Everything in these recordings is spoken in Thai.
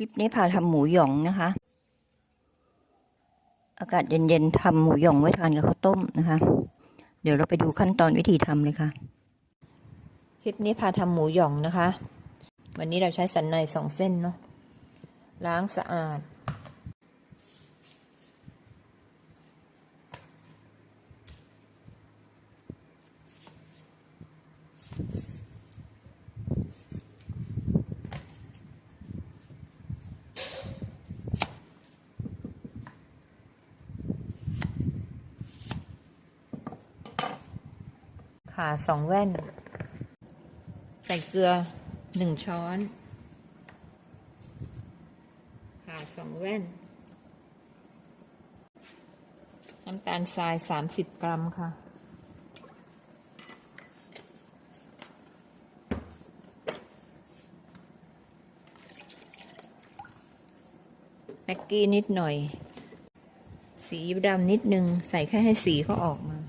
ลิปนี้พาทำหมูหยองนะคะ อากาศเย็นๆทำหมูหยองไว้ทานกับข้าวต้มนะคะ เดี๋ยวเราไปดูขั้นตอนวิธีทำเลยค่ะ คลิปนี้พาทำหมูหยองนะคะ วันนี้เราใช้สันในสองเส้นเนาะล้างสะอาด ขาสองแว่น ใส่เกลือหนึ่งช้อนขาสองแว่น น้ำตาลทรายสามสิบกรัมค่ะ แม็กกี้นิดหน่อย สีดำนิดนึง ใส่แค่ให้สีเขาออกมา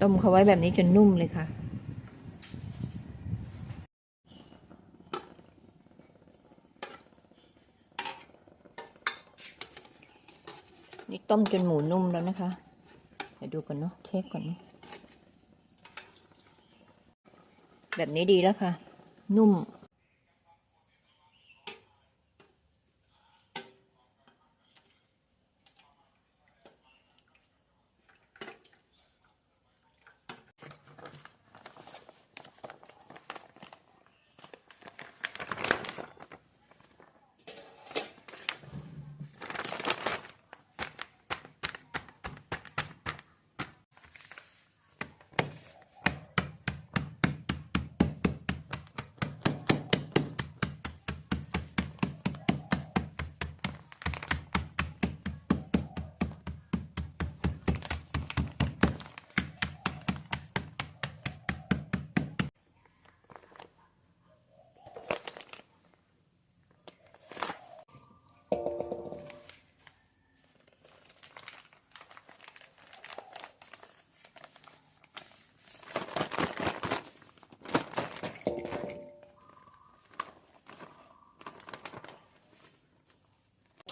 ต้มเขาไว้แบบนี้จนนุ่มเลยค่ะ นี่ต้มจนหมูนุ่มแล้วนะคะเดี๋ยวดูกันเนาะเทคก่อนเนาะแบบนี้ดีแล้วค่ะ นุ่ม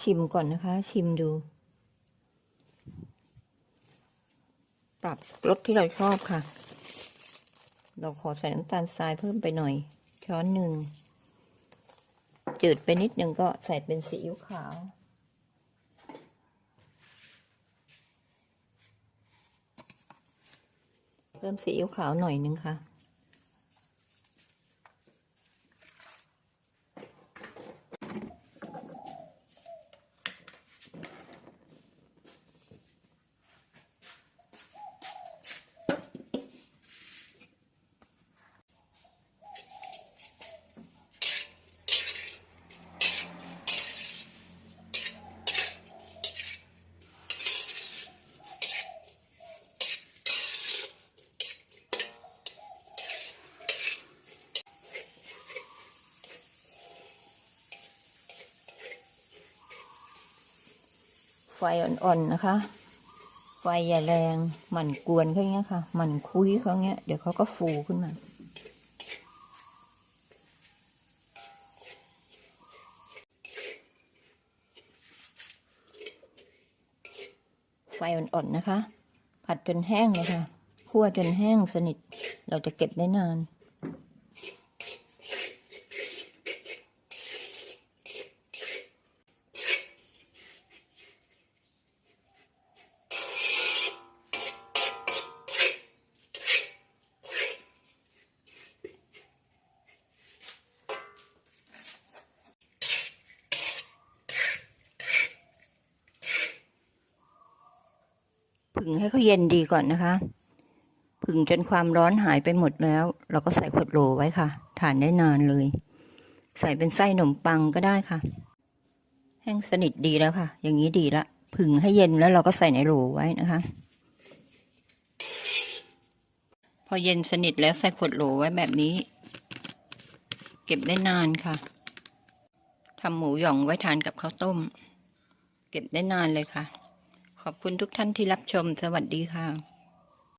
ชิมก่อนนะคะ ชิมดู ปรับรสที่เราชอบค่ะ เราขอใส่น้ำตาลทรายเพิ่มไปหน่อย ช้อนหนึ่ง จืดไปนิดนึงก็ใส่เป็นซีอิ๊วขาวเพิ่มซีอิ๊วขาวหน่อยนึงค่ะ ไฟอ่อนๆนะคะ ไฟอย่าแรงหมั่นกวนเขาเงี้ยค่ะหมั่นคุยเขาเงี้ย เดี๋ยวเขาก็ฟูขึ้นมาไฟอ่อนๆนะคะ ผัดจนแห้งเลยค่ะคั่วจนแห้งสนิท เราจะเก็บได้นาน ผึ่งให้เขาเย็นดีก่อนนะคะ ผึ่งจนความร้อนหายไปหมดแล้ว เราก็ใส่ขวดโหลไว้ค่ะ ทานได้นานเลย ใส่เป็นไส้ขนมปังก็ได้ค่ะ แห้งสนิทดีแล้วค่ะ อย่างนี้ดีละผึ่งให้เย็นแล้วเราก็ใส่ในโหลไว้นะคะ พอเย็นสนิทแล้วใส่ขวดโหลไว้แบบนี้ เก็บได้นานค่ะทำหมูหยองไว้ทานกับข้าวต้ม เก็บได้นานเลยค่ะ ขอบคุณทุกท่านที่รับชม สวัสดีค่ะ